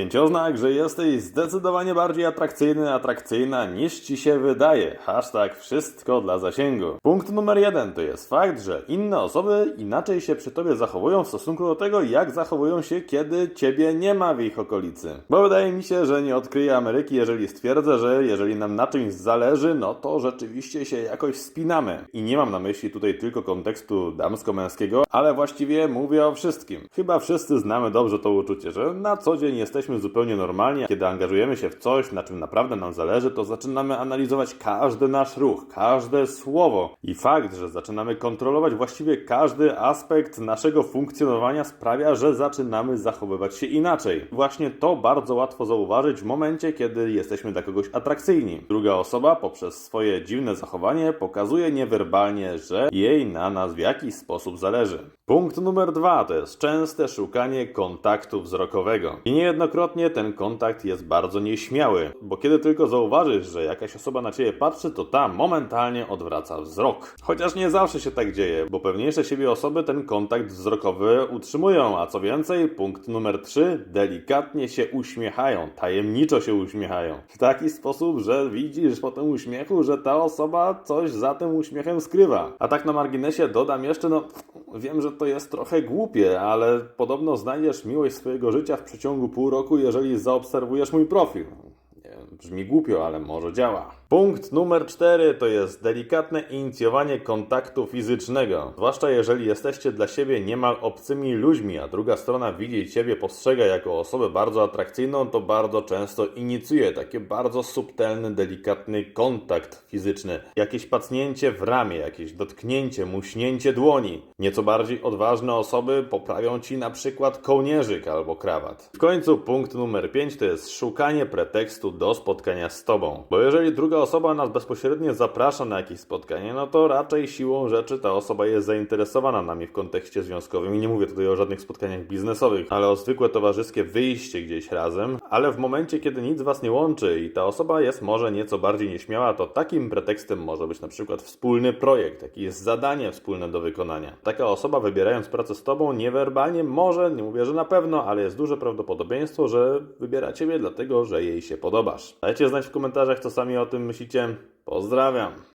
Pięcioznak, że jesteś zdecydowanie bardziej atrakcyjny, atrakcyjna niż ci się wydaje. Hashtag wszystko dla zasięgu. Punkt numer jeden to jest fakt, że inne osoby inaczej się przy tobie zachowują w stosunku do tego, jak zachowują się, kiedy ciebie nie ma w ich okolicy. Bo wydaje mi się, że nie odkryję Ameryki, jeżeli stwierdzę, że jeżeli nam na czymś zależy, no to rzeczywiście się jakoś spinamy. I nie mam na myśli tutaj tylko kontekstu damsko-męskiego, ale właściwie mówię o wszystkim. Chyba wszyscy znamy dobrze to uczucie, że na co dzień jesteśmy zupełnie normalni, kiedy angażujemy się w coś, na czym naprawdę nam zależy, to zaczynamy analizować każdy nasz ruch, każde słowo. I fakt, że zaczynamy kontrolować właściwie każdy aspekt naszego funkcjonowania sprawia, że zaczynamy zachowywać się inaczej. Właśnie to bardzo łatwo zauważyć w momencie, kiedy jesteśmy dla kogoś atrakcyjni. Druga osoba poprzez swoje dziwne zachowanie pokazuje niewerbalnie, że jej na nas w jakiś sposób zależy. Punkt numer dwa to jest częste szukanie kontaktu wzrokowego. I niejednokrotnie ten kontakt jest bardzo nieśmiały, bo kiedy tylko zauważysz, że jakaś osoba na ciebie patrzy, to ta momentalnie odwraca wzrok. Chociaż nie zawsze się tak dzieje, bo pewniejsze siebie osoby ten kontakt wzrokowy utrzymują, a co więcej, punkt numer trzy, delikatnie się uśmiechają, tajemniczo się uśmiechają. W taki sposób, że widzisz po tym uśmiechu, że ta osoba coś za tym uśmiechem skrywa. A tak na marginesie dodam jeszcze, no wiem, że to jest trochę głupie, ale podobno znajdziesz miłość swojego życia w przeciągu pół roku, jeżeli zaobserwujesz mój profil. Brzmi głupio, ale może działa. Punkt numer cztery to jest delikatne inicjowanie kontaktu fizycznego. Zwłaszcza jeżeli jesteście dla siebie niemal obcymi ludźmi, a druga strona widzi ciebie, postrzega jako osobę bardzo atrakcyjną, to bardzo często inicjuje taki bardzo subtelny, delikatny kontakt fizyczny. Jakieś pacnięcie w ramię, jakieś dotknięcie, muśnięcie dłoni. Nieco bardziej odważne osoby poprawią ci na przykład kołnierzyk albo krawat. W końcu punkt numer pięć to jest szukanie pretekstu do spotkania z tobą. Bo jeżeli druga osoba nas bezpośrednio zaprasza na jakieś spotkanie, no to raczej siłą rzeczy ta osoba jest zainteresowana nami w kontekście związkowym. I nie mówię tutaj o żadnych spotkaniach biznesowych, ale o zwykłe towarzyskie wyjście gdzieś razem. Ale w momencie, kiedy nic was nie łączy i ta osoba jest może nieco bardziej nieśmiała, to takim pretekstem może być na przykład wspólny projekt, jakieś zadanie wspólne do wykonania. Taka osoba wybierając pracę z tobą niewerbalnie może, nie mówię, że na pewno, ale jest duże prawdopodobieństwo, że wybiera ciebie dlatego, że jej się podobasz. Dajcie znać w komentarzach, co sami o tym myślicie. Pozdrawiam.